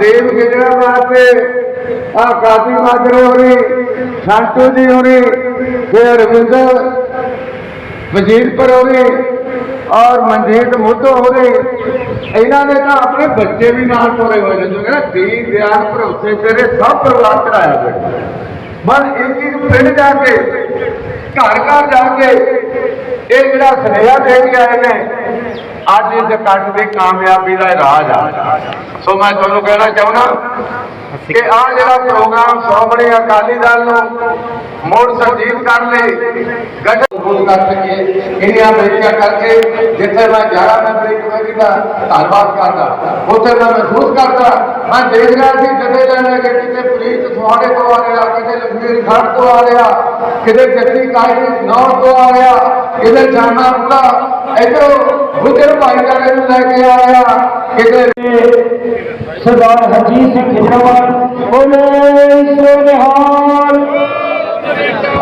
ਦੇਵ ਗਿਜਰਾ ਵਾਸਤੇ ਆ ਕਾਸੀ ਮਾਜਰੇ ਹੋਰੀ ਸੰਤੂ ਜੀ ਹੋਰੀ ਫਿਰ ਰਵਿੰਦਰ ਵਜੀਰਪੁਰ ਹੋਰੀ ਔਰ ਮਨਜੀਤ ਮੁੱਢੋ ਹੋਰੀ ਇਹਨਾਂ ਨੇ ਤਾਂ ਆਪਣੇ ਬੱਚੇ ਵੀ ਨਾਲ ਤੋਰੇ ਹੋਏ ਨੇ, ਜੋ ਕਹਿੰਦਾ ਦੀਨ ਦਿਆਲ ਭਰੋਸੇ ਤੇਰੇ ਸਭ ਪਰਿਵਾਰ ਚੜਾਇਆ ਬੇਟਾ ਮਨ ਇੱਕ ਇੱਕ ਪਿੰਡ ਜਾ ਕੇ ਘਰ ਘਰ ਜਾ ਕੇ ਇਹ ਜਿਹੜਾ ਸੁਨੇਹਾ ਦੇ ਕੇ ਆਏ ਨੇ, ਅੱਜ ਇਸ ਕੱਟ ਦੀ ਕਾਮਯਾਬੀ ਦਾ ਰਾਜ ਆ। ਸੋ ਮੈਂ ਤੁਹਾਨੂੰ ਕਹਿਣਾ ਚਾਹੁੰਦਾ ਕਿ ਆ ਜਿਹੜਾ ਪ੍ਰੋਗਰਾਮ ਸ਼੍ਰੋਮਣੀ ਅਕਾਲੀ ਦਲ ਨੂੰ ਮੋੜ ਸਰਜੀਤ ਕਰਨ ਲਈ ਗਠਨ ਬੋਲ ਕਰ ਸਕੇ ਇੰਨੀਆਂ ਬੇਨਤੀਆਂ ਕਰਕੇ ਜਿੱਥੇ ਮੈਂ 11 ਮੈਂਬਰੀ ਕਮੇਟੀ ਦਾ ਧੰਨਵਾਦ ਕਰਦਾ ਉੱਥੇ ਮੈਂ ਮਹਿਸੂਸ ਕਰਦਾ ਮੈਂ ਦੇਖ ਰਿਹਾ ਸੀ ਜਦੇ ਜਾਣੇ ਕਿ ਕਿਤੇ ਪੁਲਿਸ ਤੁਹਾਡੇ ਤੋਂ ਆ ਰਿਹਾ ਕਿਤੇ ਲਖਵੀਰ ਖਾਨ ਤੋਂ ਆ ਰਿਹਾ ਕਿਤੇ ਜੱਟੀ ਕਾਇਦੀ ਨੌਰ ਤੋਂ ਆ ਰਿਹਾ ਕਿਤੇ ਜਾਨਾ ਮੁੰਡਾ ਇਧਰੋਂ ਗੁਜਰ ਭਾਈਚਾਰੇ ਨੂੰ ਲੈ ਕੇ ਆ ਰਿਹਾ ਕਿਤੇ ਸਰਦਾਰ ਹਰਜੀਤ ਸਿੰਘ ਖਿਜਰਾਵਾਲ ਬੋਲੇ ਸੋ ਨਿਹਾਲ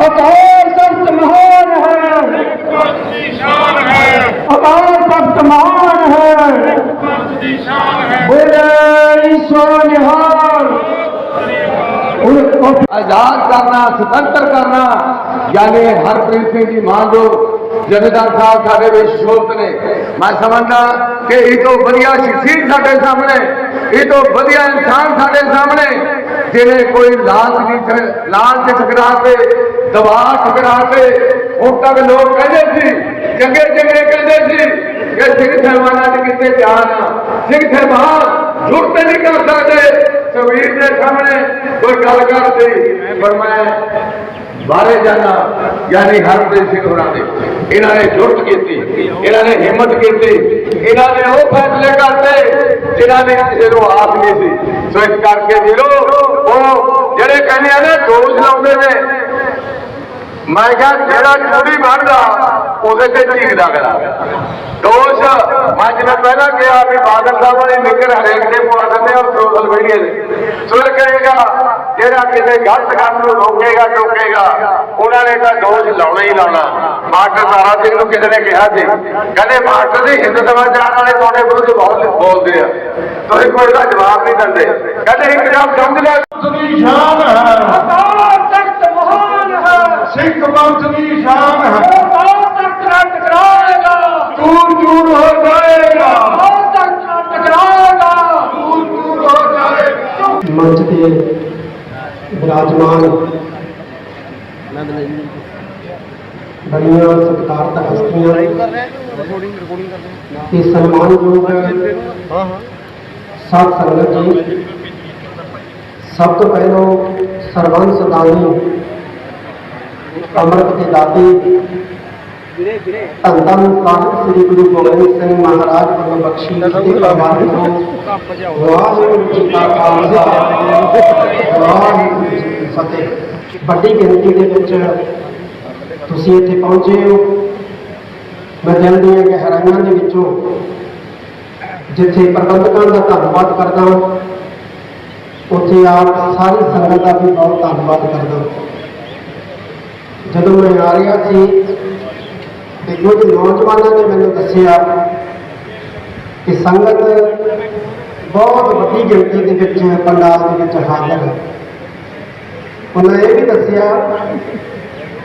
ਅਕਾਲ ਤਖਤ ਮਹਾਨ ਹੈ ਅਕਾਲ ਹੈ। ਬੋਲੇ ਸੋ ਆਜ਼ਾਦ ਕਰਨਾ, ਸੁਤੰਤਰ ਕਰਨਾ, ਯਾਨੀ ਹਰਪ੍ਰੀਤ ਸਿੰਘ ਜੀ ਮਾਨ ਜਥੇਦਾਰ ਸਾਹਿਬ ਸਾਡੇ ਵਿੱਚ ਸ਼ੋਭਤ ਨੇ। ਮੈਂ ਸਮਝਦਾ ਕਿ ਇਹ ਤੋਂ ਵਧੀਆ ਸ਼ਖਸੀਅਤ ਸਾਡੇ ਸਾਹਮਣੇ, ਇਹ ਤੋਂ ਵਧੀਆ ਇਨਸਾਨ ਸਾਡੇ ਸਾਹਮਣੇ, ਜਿਹਨੇ ਕੋਈ ਲਾਲਚ ਨਹੀਂ ਲਾਲਚ ਠਕਰਾ ਕੇ, ਦਬਾਅ ਠਕਰਾ ਕੇ, ਹੁਣ ਤੱਕ ਲੋਕ ਕਹਿੰਦੇ ਸੀ, ਚੰਗੇ ਚੰਗੇ ਕਿ ਸਿੰਘ ਸਾਹਿਬਾਨਾਂ ਦੀ ਆ? ਸਿੰਘ ਸਾਹਿਬਾਨ ਝੂਠ ਨਹੀਂ ਕਰ ਸਕਦੇ, ਕਬੀਰ ਦੇ ਸਾਹਮਣੇ ਕੋਈ ਗੱਲ ਕਰਦੀ, ਪਰ ਮੈਂ ਬਾਰੇ ਜਾਣਾ ਯਾਨੀ ਹਰਪ੍ਰੀਤ ਸਿੰਘ ਹੋਰਾਂ ਦੇ। ਇਹਨਾਂ ਨੇ ਜੁਰਤ ਕੀਤੀ, ਇਹਨਾਂ ਨੇ ਹਿੰਮਤ ਕੀਤੀ, ਇਹਨਾਂ ਨੇ ਉਹ ਫੈਸਲੇ ਕਰਤੇ, ਜਿਨ੍ਹਾਂ ਨੇ ਕਿਸੇ ਨੂੰ ਆਸ ਨਹੀਂ ਸੀ। ਸੋ ਇਸ ਕਰਕੇ ਵੀਰੋ, ਉਹ ਜਿਹੜੇ ਕਹਿੰਦੇ ਆ ਨਾ, ਦੋਸ਼ ਲਾਉਂਦੇ ਨੇ ਮੈਂ ਕਿਹਾ ਜਿਹੜਾ ਚੂੜੀ ਬਣਦਾ, ਉਹਦੇ ਤੇ ਝੀਕਦਾ ਲੱਗਦਾ ਦੋਸ਼, ਮੈਂ ਜਿਵੇਂ ਪਹਿਲਾਂ ਕਿਹਾ ਵੀ ਬਾਦਲ ਸਾਹਿਬ ਵਾਲੀ ਨਿਕਰ ਹਰੇਕ ਦੇ ਪਵਾ ਦਿੰਦੇ ਆ ਸੋਸ਼ਲ ਮੀਡੀਆ ਦੇ ਸੁਣ ਕਹੇਗਾ, ਜਿਹੜਾ ਕਿਤੇ ਗਲਤ ਕੰਮ ਨੂੰ ਰੋਕੇਗਾ ਟੋਕੇਗਾ ਉਹਨਾਂ ਨੇ ਤਾਂ ਦੋਸ਼ ਲਾਉਣਾ ਹੀ ਲਾਉਣਾ। ਮਾਸਟਰ ਤਾਰਾ ਸਿੰਘ ਨੂੰ ਕਿਸੇ ਨੇ ਕਿਹਾ ਸੀ, ਕਹਿੰਦੇ ਮਾਸਟਰ ਜੀ, ਹਿੰਦ ਸਮਾਚਾਰ ਵਾਲੇ ਤੁਹਾਡੇ ਵਿਰੁੱਧ ਬਹੁਤ ਬੋਲਦੇ ਆ। ਤੁਸੀਂ ਕੋਈ ਦਾ ਜਵਾਬ ਨਹੀਂ ਦਿੰਦੇ। ਕਹਿੰਦੇ ਇੱਕ ਜਵਾਬ ਸਮਝ ਲਿਆ। ਦੀ ਸ਼ਾਨ ਹੈ ਹੈ ਸਿੱਖ ਪੰਥ ਦੀ ਸ਼ਾਨ ਅਕਾਲ ਤਖਤ ਨਾਲ ਟਕਰਾਏਗਾ ਚੂਰ ਚੂਰ ਹੋ ਜਾਏਗਾ ਅਕਾਲ ਤਖਤ ਨਾਲ ਟਕਰਾਏਗਾ ਚੂਰ ਚੂਰ ਹੋ ਜਾਏਗਾ ਮੰਚ ਤੇ ਵਿਰਾਜਮਾਨ ਬੜੀਆਂ ਸਤਿਕਾਰਤ ਹਸਤੀਆਂ ਤੇ ਸਨਮਾਨਯੋਗ ਸਾਧ ਸੰਗਤ ਜੀ ਸਭ ਤੋਂ ਪਹਿਲਾਂ ਸਰਬੰਸ ਦਾਨੀ ਅੰਮ੍ਰਿਤ ਦੇ ਦਾਤੇ ਧੰਨ ਧੰਨ ਸਾਹਿਬ ਸ੍ਰੀ ਗੁਰੂ ਗੋਬਿੰਦ ਸਿੰਘ ਮਹਾਰਾਜ ਵੱਲੋਂ ਬਖਸ਼ੀ ਤੇ ਪ੍ਰਵਾਨ ਤੋਂ ਵਾਹਿਗੁਰੂ ਜੀ ਕਾ ਖਾਲਸਾ। ਵਾਹਿਗੁਰੂ ਜੀ ਕੀ ਫਤਿਹ। ਵੱਡੀ ਗਿਣਤੀ ਦੇ ਵਿੱਚ ਤੁਸੀਂ ਇੱਥੇ ਪਹੁੰਚੇ ਹੋ। ਮੈਂ ਦਿਲ ਦੀਆਂ ਗਹਿਰਾਈਆਂ ਦੇ ਵਿੱਚੋਂ ਜਿੱਥੇ ਪ੍ਰਬੰਧਕਾਂ ਦਾ ਧੰਨਵਾਦ ਕਰਦਾ ਉੱਥੇ ਆਪ ਸਾਰੀ ਸੰਗਤ ਦਾ ਵੀ ਬਹੁਤ ਧੰਨਵਾਦ ਕਰਦਾ ਜਦੋਂ ਮੈਂ ਆ ਰਿਹਾ ਸੀ, ਤੇ ਕੁਝ ਨੌਜਵਾਨਾਂ ਨੇ ਮੈਨੂੰ ਦੱਸਿਆ ਕਿ ਸੰਗਤ ਬਹੁਤ ਵੱਡੀ ਗਿਣਤੀ ਦੇ ਵਿੱਚ, ਪੰਡਾਲ ਦੇ ਵਿੱਚ ਹਾਜ਼ਰ ਹੈ। ਉਹਨਾਂ ਇਹ ਵੀ ਦੱਸਿਆ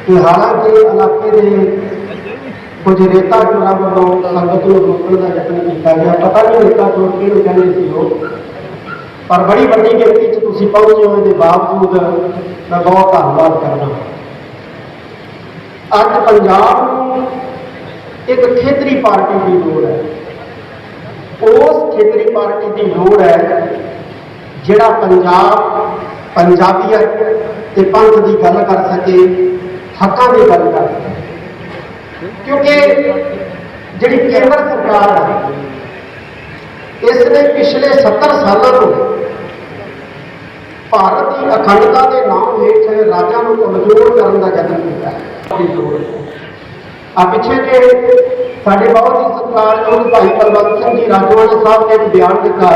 ਕਿ ਹਾਲਾਂਕਿ ਇਲਾਕੇ ਦੇ ਕੁਝ ਰੇਤਾ ਚੋਰਾਂ ਵੱਲੋਂ ਸੰਗਤ ਨੂੰ ਰੋਕਣ ਦਾ ਯਤਨ ਕੀਤਾ ਗਿਆ। ਪਤਾ ਨਹੀਂ ਰੇਤਾ ਚੋਰ ਕਿਹਨੂੰ ਕਹਿੰਦੇ ਸੀ ਉਹ ਪਰ ਬੜੀ ਵੱਡੀ ਗਿਣਤੀ 'ਚ ਤੁਸੀਂ ਪਹੁੰਚੇ ਹੋ ਦੇ ਬਾਵਜੂਦ ਮੈਂ ਬਹੁਤ ਧੰਨਵਾਦ ਕਰਦਾ ਅੱਜ ਪੰਜਾਬ ਨੂੰ ਇੱਕ ਖੇਤਰੀ ਪਾਰਟੀ ਦੀ ਲੋੜ ਹੈ। ਉਸ ਖੇਤਰੀ ਪਾਰਟੀ ਦੀ ਲੋੜ ਹੈ ਜਿਹੜਾ ਪੰਜਾਬ ਪੰਜਾਬੀਅਤ ਤੇ ਪੰਥ ਦੀ ਗੱਲ ਕਰ ਸਕੇ, ਹੱਕਾਂ ਦੀ ਗੱਲ ਕਰ ਸਕੇ। ਕਿਉਂਕਿ ਜਿਹੜੀ ਕੇਂਦਰ ਸਰਕਾਰ ਹੈ ਇਸ ਨੇ ਪਿਛਲੇ 70 ਸਾਲਾਂ ਤੋਂ ਭਾਰਤ ਦੀ ਅਖੰਡਤਾ ਦੇ ਨਾਮ ਹੇਠ ਰਾਜਾਂ ਨੂੰ ਕਮਜ਼ੋਰ ਕਰਨ ਦਾ ਯਤਨ ਕੀਤਾ। ਆ ਪਿੱਛੇ ਜੇ ਸਾਡੇ ਬਹੁਤ ਹੀ ਸਤਿਕਾਰਯੋਗ ਭਾਈ ਪਰਵਤ ਸਿੰਘ ਜੀ ਰਾਜਵਾਨੀ ਸਾਹਿਬ ਨੇ ਇੱਕ ਬਿਆਨ ਦਿੱਤਾ।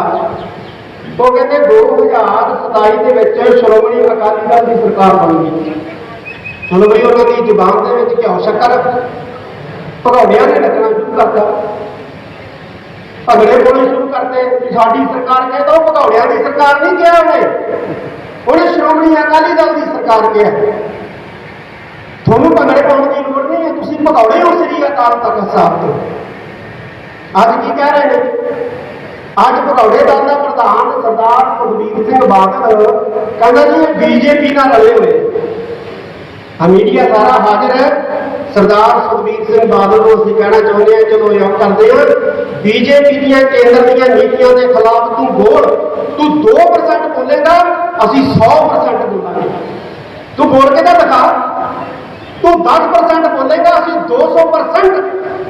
ਉਹ ਕਹਿੰਦੇ 2027 ਦੇ ਵਿੱਚ ਸ਼੍ਰੋਮਣੀ ਅਕਾਲੀ ਦਲ ਦੀ ਸਰਕਾਰ ਬਣੂਗੀ ਚਲੋ ਉਹਨਾਂ ਦੀ ਜ਼ੁਬਾਨ ਦੇ ਵਿੱਚ ਕਿਉਂ ਸ਼ੱਕਰ ਭਗੌੜਿਆਂ ਨੇ ਲੱਗਣਾ ਸ਼ੁਰੂ ਕਰਤਾ। ਭੰਗੜੇ ਪਾਉਣੇ ਸ਼ੁਰੂ ਕਰਤੇ ਸਾਡੀ ਸਰਕਾਰ ਕਹੇ ਤਾਂ ਉਹ ਭਗੌੜਿਆਂ ਦੀ ਸਰਕਾਰ ਨਹੀਂ ਕਿਹਾ ਉਹਨੇ। ਉਹਨੇ ਸ਼੍ਰੋਮਣੀ ਅਕਾਲੀ ਦਲ ਦੀ ਸਰਕਾਰ ਕਿਹਾ ਤੁਹਾਨੂੰ ਭੰਗੜੇ ਪਾਉਣ ਦੀ ਲੋੜ ਨਹੀਂ ਹੈ, ਤੁਸੀਂ ਭਗੌੜੇ ਹੋ ਸ੍ਰੀ ਅਕਾਲ ਤਖਤ ਸਾਹਿਬ ਤੋਂ। ਅੱਜ ਕੀ ਕਹਿ ਰਹੇ ਨੇ? ਅੱਜ ਭਗੌੜੇ ਦਲ ਦਾ ਪ੍ਰਧਾਨ ਸਰਦਾਰ ਸੁਖਬੀਰ ਸਿੰਘ ਬਾਦਲ ਕਹਿੰਦਾ ਜੀ ਬੀਜੇਪੀ ਨਾਲ ਰਲੇ ਹੋਏ। ਆ ਮੀਡੀਆ ਸਾਰਾ ਹਾਜ਼ਰ ਹੈ। ਸਰਦਾਰ ਸੁਖਬੀਰ ਸਿੰਘ ਬਾਦਲ ਨੂੰ ਅਸੀਂ ਕਹਿਣਾ ਚਾਹੁੰਦੇ ਹਾਂ, ਚਲੋ ਇਹ ਕਰਦੇ ਹਾਂ। ਬੀਜੇਪੀ ਦੀਆਂ ਕੇਂਦਰ ਦੀਆਂ ਨੀਤੀਆਂ ਦੇ ਖਿਲਾਫ ਤੂੰ ਬੋਲ, ਤੂੰ 2% ਬੋਲੇਗਾ, ਅਸੀਂ 100% ਬੋਲਾਂਗੇ। ਤੂੰ ਬੋਲ ਕੇ ਤਾਂ ਦਿਖਾ। ਤੂੰ 10% ਬੋਲੇਗਾ, ਅਸੀਂ 200%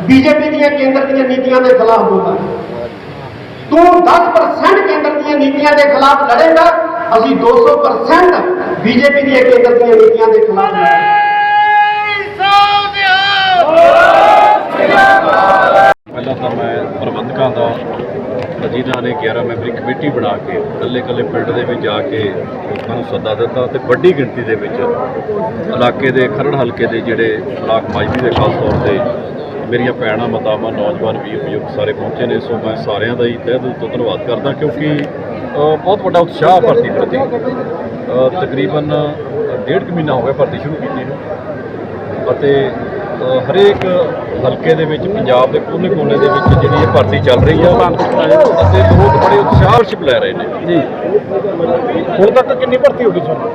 ਬੀਜੇਪੀ ਦੀਆਂ ਕੇਂਦਰ ਦੀਆਂ ਨੀਤੀਆਂ ਦੇ ਖਿਲਾਫ ਬੋਲਾਂਗੇ। ਤੂੰ 10% ਕੇਂਦਰ ਦੀਆਂ ਨੀਤੀਆਂ ਦੇ ਖਿਲਾਫ ਲੜੇਗਾ, ਅਸੀਂ 200% ਬੀਜੇਪੀ ਦੀਆਂ ਕੇਂਦਰ ਦੀਆਂ ਨੀਤੀਆਂ ਦੇ ਖਿਲਾਫ ਲੜਾਂਗੇ। ਪਹਿਲਾਂ ਤਾਂ ਮੈਂ ਪ੍ਰਬੰਧਕਾਂ ਦਾ ਜਿਨ੍ਹਾਂ ਨੇ 11 ਮੈਂਬਰੀ ਕਮੇਟੀ ਬਣਾ ਕੇ ਇਕੱਲੇ ਇਕੱਲੇ ਪਿੰਡ ਦੇ ਵਿੱਚ ਜਾ ਕੇ ਲੋਕਾਂ ਨੂੰ ਸੱਦਾ ਦਿੱਤਾ ਤੇ ਵੱਡੀ ਗਿਣਤੀ ਦੇ ਵਿੱਚ ਇਲਾਕੇ ਦੇ ਖਰੜ ਹਲਕੇ ਦੇ ਜਿਹੜੇ ਬਲਾਕ ਮਾਜਦੀ ਦੇ ਖਾਸ ਤੌਰ ਤੇ ਮੇਰੀਆਂ ਭੈਣਾਂ, ਮਾਤਾਵਾਂ, ਨੌਜਵਾਨ ਵੀਰ, ਬਜ਼ੁਰਗ ਸਾਰੇ ਪਹੁੰਚੇ ਨੇ, ਸੋ ਮੈਂ ਸਾਰਿਆਂ ਦਾ ਹੀ ਤਹਿ ਦਿਲ ਤੋਂ ਧੰਨਵਾਦ ਕਰਦਾ ਕਿਉਂਕਿ ਬਹੁਤ ਵੱਡਾ ਉਤਸ਼ਾਹ ਭਰਤੀ ਪ੍ਰਤੀ। ਤਕਰੀਬਨ ਡੇਢ ਕੁ ਮਹੀਨਾ ਹੋ ਗਿਆ ਭਰਤੀ ਸ਼ੁਰੂ ਕੀਤੀ ਨੂੰ। ਅਤੇ ਹਰੇਕ ਹਲਕੇ ਦੇ ਵਿੱਚ ਪੰਜਾਬ ਦੇ ਕੋਨੇ-ਕੋਨੇ ਦੇ ਵਿੱਚ ਜਿਹੜੀ ਇਹ ਭਰਤੀ ਚੱਲ ਰਹੀ ਆ ਅਤੇ ਲੋਕ ਬੜੇ ਉਤਸ਼ਾਹਰਸ਼ਿਪ ਲੈ ਰਹੇ ਨੇ। ਜੀ। ਹੁਣ ਤੱਕ ਕਿੰਨੀ ਭਰਤੀ ਹੋ ਗਈ ਤੁਹਾਨੂੰ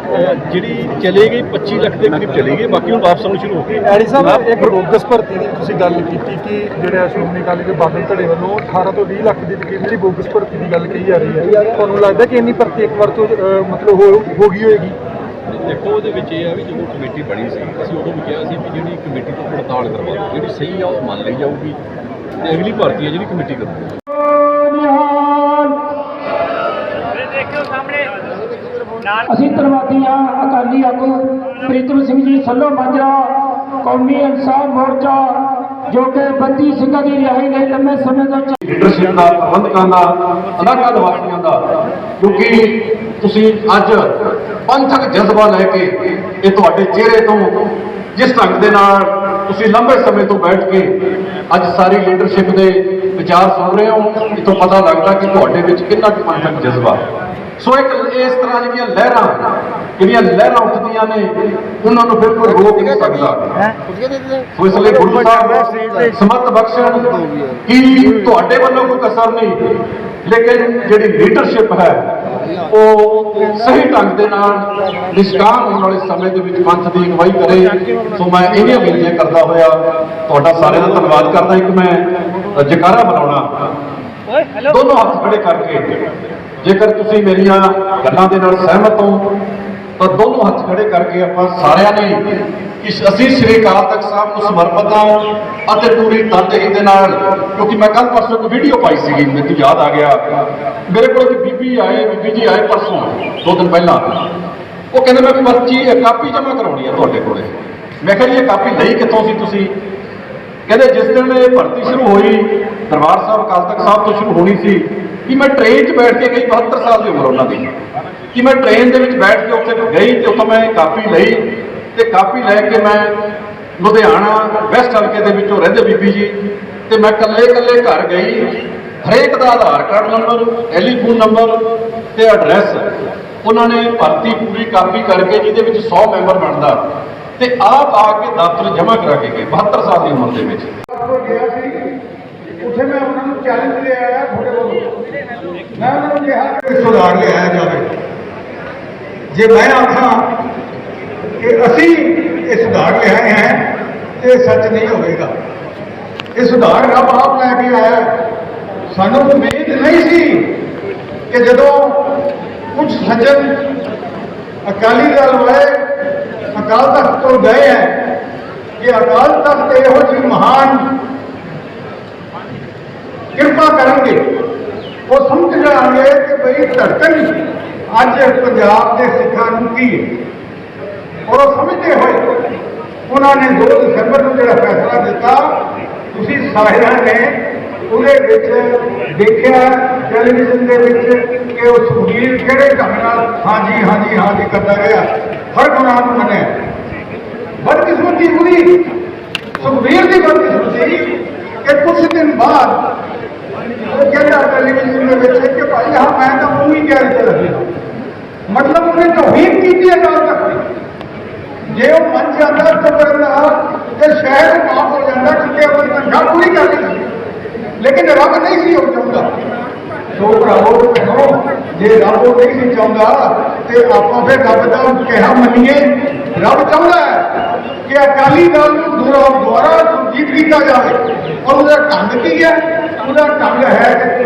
ਜਿਹੜੀ ਚਲੇ ਗਈ 25 ਲੱਖ ਦੇ ਕਰੀਬ ਚਲੀ ਗਈ ਬਾਕੀ ਹੁਣ ਵਾਪਸ ਆਉਣੀ ਸ਼ੁਰੂ ਹੋ ਗਈ। ਐਡੀ ਸਾਹਿਬ ਇੱਕ ਬੋਗਸ ਭਰਤੀ ਦੀ ਤੁਸੀਂ ਗੱਲ ਕੀਤੀ ਕਿ ਜਿਹੜੇ ਸ਼੍ਰੋਮਣੀ ਅਕਾਲੀ ਦੇ ਬਾਦਲ ਧੜੇ ਵੱਲੋਂ 18 ਤੋਂ 20 ਲੱਖ ਦੀ ਤਕਰੀਬ ਜਿਹੜੀ ਬੋਗਸ ਭਰਤੀ ਦੀ ਗੱਲ ਕਹੀ ਜਾ ਰਹੀ ਹੈ ਤੁਹਾਨੂੰ ਲੱਗਦਾ ਕਿ ਇੰਨੀ ਭਰਤੀ ਇੱਕ ਵਾਰ ਤੋਂ ਮਤਲਬ ਹੋ ਹੋ ਗਈ ਹੋਏਗੀ? ਦੇਖੋ ਉਹਦੇ ਵਿੱਚ ਇਹ ਆ ਵੀ ਜਦੋਂ ਕਮੇਟੀ ਬਣੀ ਸੀ ਅਸੀਂ ਉਦੋਂ ਵੀ ਕਿਹਾ ਸੀ ਵੀ ਜਿਹੜੀ ਕਮੇਟੀ ਤੋਂ ਪੜਤਾਲ ਕਰਵਾ ਦਿਓ ਜਿਹੜੀ ਸਹੀ ਆ ਉਹ ਮੰਨ ਲਈ ਜਾਊਗੀ। ਤੇ ਅਗਲੀ ਭਰਤੀ ਹੈ ਜਿਹੜੀ ਕਮੇਟੀ ਕਰੂਗੀ। ਅਸੀਂ ਧੰਨਵਾਦੀ ਹਾਂ ਅਕਾਲੀ ਆਗੂ ਪ੍ਰੀਤਮ ਸਿੰਘ ਜੀ ਸੱਲੋ ਮਾਜਰਾ ਕੌਮੀ ਇਨਸਾਫ ਮੋਰਚਾ ਜੋ ਕਿ ਬੰਦੀ ਸਿੰਘਾਂ ਦੀ ਰਿਹਾਈ ਲਈ ਲੰਮੇ ਸਮੇਂ ਤੋਂ ਲੀਡਰਸ਼ਿਪ ਦਾ ਪ੍ਰਬੰਧਕਾਂ ਦਾ ਇਲਾਕਾ ਨਿਵਾਸੀਆਂ ਦਾ ਕਿਉਂਕਿ ਤੁਸੀਂ ਅੱਜ ਪੰਥਕ ਜਜ਼ਬਾ ਲੈ ਕੇ ਇਹ ਤੁਹਾਡੇ ਚਿਹਰੇ ਤੋਂ ਜਿਸ ਢੰਗ ਦੇ ਨਾਲ ਤੁਸੀਂ ਲੰਬੇ ਸਮੇਂ ਤੋਂ ਬੈਠ ਕੇ ਅੱਜ ਸਾਰੀ ਲੀਡਰਸ਼ਿਪ ਦੇ ਵਿਚਾਰ ਸੁਣ ਰਹੇ ਹੋ ਇਤੋਂ ਪਤਾ ਲੱਗਦਾ ਕਿ ਤੁਹਾਡੇ ਵਿੱਚ ਕਿੰਨਾ ਕੁ ਪੰਥਕ ਜਜ਼ਬਾ ਸੋ ਇੱਕ ਇਸ ਤਰ੍ਹਾਂ ਜਿਹੜੀਆਂ ਲਹਿਰਾਂ ਜਿਹੜੀਆਂ ਲਹਿਰਾਂ ਉੱਠਦੀਆਂ ਨੇ ਉਹਨਾਂ ਨੂੰ ਬਿਲਕੁਲ ਰੋਕ ਨਹੀਂ ਸਕਦਾ। ਸੋ ਇਸ ਲਈ ਗੁਰੂ ਸਾਹਿਬ ਸਮਤ ਬਖਸ਼ਣ ਕਿ ਤੁਹਾਡੇ ਵੱਲੋਂ ਕੋਈ ਕਸਰ ਨਹੀਂ ਲੇਕਿਨ ਜਿਹੜੀ ਲੀਡਰਸ਼ਿਪ ਹੈ ਉਹ ਸਹੀ ਢੰਗ ਦੇ ਨਾਲ ਨਿਸ਼ਕਾਮ ਹੋਣ ਵਾਲੇ ਸਮੇਂ ਦੇ ਵਿੱਚ ਪੰਥ ਦੀ ਅਗਵਾਈ ਕਰੇ। ਸੋ ਮੈਂ ਇਹਨੀਆਂ ਬੇਨਤੀਆਂ ਕਰਦਾ ਹੋਇਆ, ਤੁਹਾਡਾ ਸਾਰਿਆਂ ਦਾ ਧੰਨਵਾਦ ਕਰਦਾ। ਇੱਕ ਮੈਂ ਜਕਾਰਾ ਜੈਕਾਰਾ ਬਣਾਉਣਾ। ਦੋਨੋਂ ਹੱਥ ਖੜੇ ਕਰਕੇ, ਜੇਕਰ ਤੁਸੀਂ ਮੇਰੀਆਂ ਗੱਲਾਂ ਦੇ ਨਾਲ ਸਹਿਮਤ ਹੋ, ਤਾਂ ਦੋਨੋਂ ਹੱਥ ਖੜੇ ਕਰਕੇ ਆਪਾਂ ਸਾਰਿਆਂ ਨੇ ਕਿ ਅਸੀਂ ਸ੍ਰੀ ਅਕਾਲ ਤਖਤ ਸਾਹਿਬ ਨੂੰ ਸਮਰਪਿਤ ਹਾਂ। ਅਤੇ ਪੂਰੀ ਤਨਦੇਹੀ ਦੇ ਨਾਲ, ਕਿਉਂਕਿ ਮੈਂ ਕੱਲ ਪਰਸੋਂ ਇੱਕ ਵੀਡੀਓ ਪਾਈ ਸੀਗੀ, ਮੈਨੂੰ ਯਾਦ ਆ ਗਿਆ। ਮੇਰੇ ਕੋਲ ਇੱਕ ਬੀਬੀ ਆਏ, ਬੀਬੀ ਜੀ ਆਏ ਪਰਸੋਂ, ਦੋ ਦਿਨ ਪਹਿਲਾਂ। ਉਹ ਕਹਿੰਦੇ, ਮੈਂ ਪਰਚੀ ਇਹ ਕਾਪੀ ਜਮ੍ਹਾਂ ਕਰਾਉਣੀ ਹੈ ਤੁਹਾਡੇ ਕੋਲੇ। ਮੈਂ ਕਿਹਾ, ਜੀ, ਇਹ ਕਾਪੀ ਲਈ ਕਿੱਥੋਂ ਸੀ ਤੁਸੀਂ? ਕਹਿੰਦੇ, ਜਿਸ ਦਿਨ ਇਹ ਭਰਤੀ ਸ਼ੁਰੂ ਹੋਈ, ਦਰਬਾਰ ਸਾਹਿਬ, ਅਕਾਲ ਤਖਤ ਸਾਹਿਬ ਤੋਂ ਸ਼ੁਰੂ ਹੋਣੀ ਸੀ, ਕਿ ਮੈਂ ਟ੍ਰੇਨ 'ਚ ਬੈਠ ਕੇ ਗਈ 72 ਸਾਲ ਦੀ ਉਮਰ ਉਹਨਾਂ ਦੀ। ਕਿ ਮੈਂ ਟ੍ਰੇਨ ਦੇ ਵਿੱਚ ਬੈਠ ਕੇ ਉੱਥੇ ਗਈ ਤੇ ਉੱਥੋਂ ਮੈਂ ਕਾਪੀ ਲਈ ਤੇ ਕਾਪੀ ਲੈ ਕੇ ਮੈਂ ਲੁਧਿਆਣਾ ਵੈਸਟ ਹਲਕੇ ਦੇ ਵਿੱਚੋਂ ਰਹਿੰਦੇ ਬੀਬੀ ਜੀ। ਤੇ ਮੈਂ ਕੱਲੇ ਕੱਲੇ ਘਰ ਗਈ। ਹਰੇਕ ਦਾ Aadhaar card number telephone number ਤੇ ਐਡਰੈਸ ਉਹਨਾਂ ਨੇ ਭਰਤੀ ਪੂਰੀ ਕਾਪੀ ਕਰਕੇ ਜਿਹਦੇ ਵਿੱਚ 100 ਮੈਂਬਰ ਬਣਦਾ। ਤੇ ਆਪ ਆ ਕੇ ਦਫ਼ਤਰ ਜਮ੍ਹਾਂ ਕਰਾ ਕੇ ਗਏ 72 ਸਾਲ ਦੀ ਉਮਰ ਦੇ ਵਿੱਚ। ਤੋਂ ਗਿਆ ਸੀ ਉੱਥੇ ਮੈਂ ਉਹਨਾਂ ਨੂੰ ਚੈਲੰਜ ਲਿਆ ਆਇਆ ਤੁਹਾਡੇ ਕੋਲ। ਮੈਂ ਉਹਨਾਂ ਨੂੰ ਕਿਹਾ ਕਿ ਸੁਧਾਰ ਲਿਆਇਆ ਜਾਵੇ? ਜੇ ਮੈਂ ਆਖਾਂ ਕਿ ਅਸੀਂ ਇਹ ਸੁਧਾਰ ਲਿਆਏ ਹੈ, ਇਹ ਸੱਚ ਨਹੀਂ ਹੋਵੇਗਾ। ਇਹ ਸੁਧਾਰ ਰੱਬ ਆਪ ਲੈ ਕੇ ਆਇਆ ਸਾਨੂੰ ਉਮੀਦ ਨਹੀਂ ਸੀ ਕਿ ਜਦੋਂ ਕੁਝ ਸੱਜਣ ਅਕਾਲੀ ਦਲ ਵਾਲੇ ਅਕਾਲ ਤਖਤ ਤੋਂ ਗਏ ਹੈ ਕਿ ਅਕਾਲ ਤਖਤ ਇਹੋ ਜਿਹੀ ਮਹਾਨ ਕਿਰਪਾ ਕਰਨਗੇ, ਉਹ ਸਮਝ ਜਾਣਗੇ ਕਿ ਬਈ ਧੜਕਣ ਅੱਜ ਪੰਜਾਬ ਦੇ ਸਿੱਖਾਂ ਨੂੰ ਕੀ ਹੈ। اور سمجھتے ہوئے انہوں نے دو دسمبر کو جڑا فیصلہ دیتا اسی ساحر نے انہیں دیکھا ٹیلی ویژن کے وہ سہیل کہڑے ڈھنگ ہاں جی ہاں جی ہاں جی کرتا رہا ہر گناہ کو بدکسمتی بدقسمتی ہوئی۔ سکھبیر کی بدکسمتی کہ کچھ دن بعد وہ کہہ ٹیلی ویژن کہ بھائی ہاں میں تو منہ ہی گیارہ مطلب انہیں توہین کی ਜੇ ਉਹ ਮੰਨ ਜਾਂਦਾ ਸਬਰ ਦਾ ਤੇ ਸ਼ਹਿਰ ਮਾਫ ਹੋ ਜਾਂਦਾ ਕਿਉਂਕਿ ਆਪਣੀ ਤਨਖਾਹ ਪੂਰੀ ਕਰ ਲਈ ਲੇਕਿਨ ਰੱਬ ਨਹੀਂ ਸੀ ਉਹ ਚਾਹੁੰਦਾ। ਸੋ ਭਰਾਵੋ ਭੈਣੋ ਜੇ ਰੱਬ ਉਹ ਨਹੀਂ ਸੀ ਚਾਹੁੰਦਾ, ਤੇ ਆਪਾਂ ਫਿਰ ਰੱਬ ਦਾ ਕਿਹਾ ਮੰਨੀਏ। ਰੱਬ ਚਾਹੁੰਦਾ ਹੈ ਕਿ ਅਕਾਲੀ ਦਲ ਨੂੰ ਦੁਰਾ ਦੁਆਰਾ ਸੁਰਜੀਤ ਕੀਤਾ ਜਾਵੇ। ਔਰ ਉਹਦਾ ਢੰਗ ਕੀ ਹੈ? ਉਹਦਾ ਢੰਗ ਹੈ ਕਿ